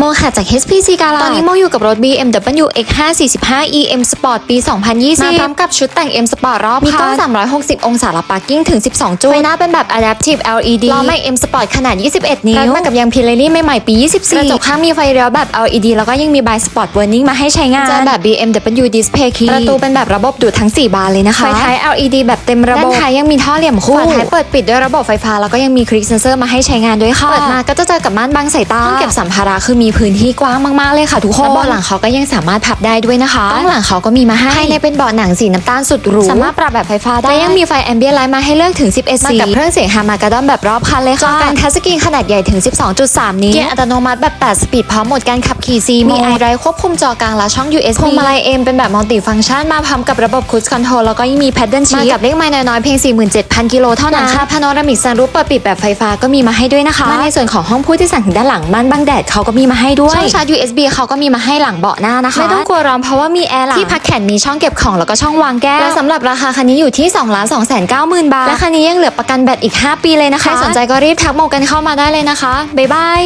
โมค่ะจาก HPC กาลาตอนนี้โมอยู่กับรถ BMW X545 EM Sport ปี 2020 มาพร้อมกับชุดแต่ง M Sport รอบคันมีกล้อง 360 องศาและปาร์กิ้งถึง 12 จุดไฟหน้าเป็นแบบ Adaptive LED ล้อไม่ M Sport ขนาด 21 นิ้วมากับยางพิเรลี่ใหม่ๆ ปี 24 กระจกข้างมีไฟเลี้ยวแบบ LED แล้วก็ยังมี By Spot Warning มาให้ใช้งานจะแบบ BMW Display Key ประตูเป็นแบบระบบดูดทั้ง 4 บานเลยนะคะ ไฟท้าย LED แบบเต็มระบบ ด้านท้ายยังมีท่อเหลี่ยมคู่ ฝาท้ายเปิดปิดด้วยระบบไฟฟ้าแล้วก็ยังมีคลิกเซนเซอร์มาให้ใช้งานด้วยค่ะ เปิดมาก็จะเจอกับม่านบังสายตาห้องเก็บสัมภาระคือมีพื้นที่กว้างมากๆเลยค่ะ ทุกคนและเบาะหลังเขาก็ยังสามารถพับได้ด้วยนะคะข้างหลังเขาก็มีมาให้ภายในเป็นเบาะหนังสีน้ำตาลสุดหรูสามารถปรับแบบไฟฟ้าได้และยังมีไฟแอมเบียนไลท์มาให้เลือกถึง 11สีมากับเครื่องเสียงฮามากาดอนแบบรอบคันเลยค่ะจอการทัชสกรีนขนาดใหญ่ถึง 12.3 นิ้วเกียร์อัตโนมัติแบบ 8 สปีดพร้อมโหมดการขับขี่ C มีไอไรควบคุมจอกลางและช่อง USB พวงมาลัยเอ็มเป็นแบบมัลติฟังก์ชันมาพร้อมกับระบบคู i คอนโทรลแล้วก็ยังมีแพดเดิลชีมากับเลขไม้น้อยๆเพียง 47,000 กิโลเท่านั้นค่ะพาโนรามิกซันรูปเปิดปิดแบบไฟฟ้าก็มีมาให้ด้วยนะคะมาในส่วนของห้องผู้ที่สั่งถึงด้านหลังม่านบังแดดเขาก็มีมาให้ด้วยช่องชาร์จ USB เขาก็มีมาให้หลังเบาะหน้านะคะไม่ต้องกลัวร้อนเพราะว่ามีแอร์หลังที่พักแขนมีช่องเก็บของแล้วก็ช่องวางแก้วและสำหรับราคาคันนี้อยู่ที่2 2 9 0 0 0 0 บาทและคันนี้ยังเหลือประกันแบตอีก 5 ปีเลยนะคะใครสนใจก็รีบทักโมกันเข้ามาได้เลยนะคะบ๊ายบาย